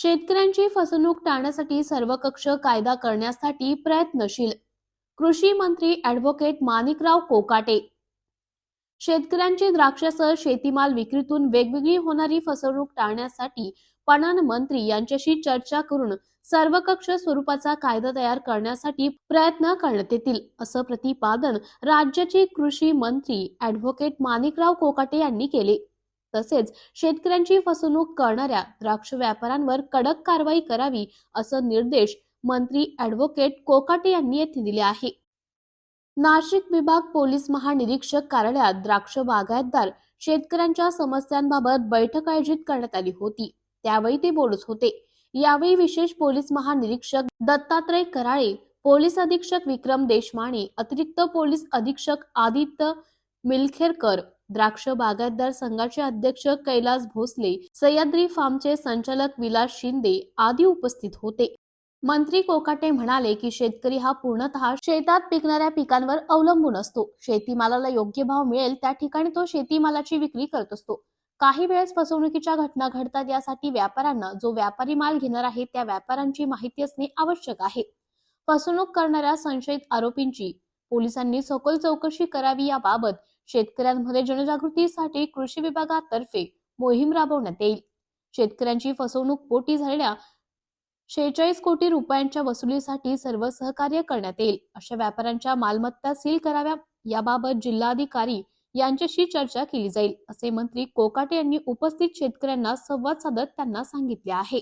शेतकऱ्यांची फसवणूक टाळण्यासाठी सर्वकक्ष कायदा करण्यासाठी प्रयत्नशील. कृषी मंत्री ऍडव्होकेट माणिकराव कोकाटे. शेतकऱ्यांची द्राक्षासह शेतीमाल विक्रीतून वेगवेगळी होणारी फसवणूक टाळण्यासाठी पणन मंत्री यांच्याशी चर्चा करून सर्वकक्ष स्वरूपाचा कायदा तयार करण्यासाठी प्रयत्न करण्यात येतील असं प्रतिपादन राज्याचे कृषी मंत्री ऍडव्होकेट माणिकराव कोकाटे यांनी केले. तसेच शेतकऱ्यांची फसवणूक करणाऱ्या द्राक्ष व्यापाऱ्यांवर कडक कारवाई करावी असं निर्देश मंत्री ऍडव्होकेट कोकाटे यांनी येथे दिले आहे. नाशिक विभाग पोलीस महानिरीक्षक कार्यालयात द्राक्ष बागायतदार शेतकऱ्यांच्या समस्यांबाबत बैठक आयोजित करण्यात आली होती. त्यावेळी ते बोलत होते. यावेळी विशेष पोलीस महानिरीक्षक दत्तात्रय कराळे पोलीस अधीक्षक विक्रम देशमाने अतिरिक्त पोलीस अधीक्षक आदित्य मिलखेरकर द्राक्ष बागायतदार संघाचे अध्यक्ष कैलास भोसले सह्याद्री फार्मचे संचालक विलास शिंदे आदी उपस्थित होते. मंत्री कोकाटे म्हणाले की शेतकरी हा पूर्णतः शेतात पिकणाऱ्या पिकांवर अवलंबून असतो. शेतीमालाला योग्य भाव मिळेल त्या ठिकाणी तो शेतीमालाची विक्री करत असतो. काही वेळेस फसवणुकीच्या घटना घडतात यासाठी व्यापाऱ्यांना जो व्यापारी माल घेणार आहे त्या व्यापाऱ्यांची माहिती असणे आवश्यक आहे. फसवणूक करणाऱ्या संशयित आरोपींची पोलिसांनी सखोल चौकशी करावी याबाबत शेतकऱ्यांमध्ये जनजागृतीसाठी कृषी विभागातर्फे मोहीम राबवण्यात येईल. शेतकऱ्यांची फसवणूक पोटी झालेल्या शेहेचाळीस कोटी रुपयांच्या वसुलीसाठी सर्व सहकार्य करण्यात येईल. अशा व्यापाऱ्यांच्या मालमत्ता सील कराव्या याबाबत जिल्हाधिकारी यांच्याशी चर्चा केली जाईल असे मंत्री कोकाटे यांनी उपस्थित शेतकऱ्यांना संवाद साधत त्यांना सांगितले आहे.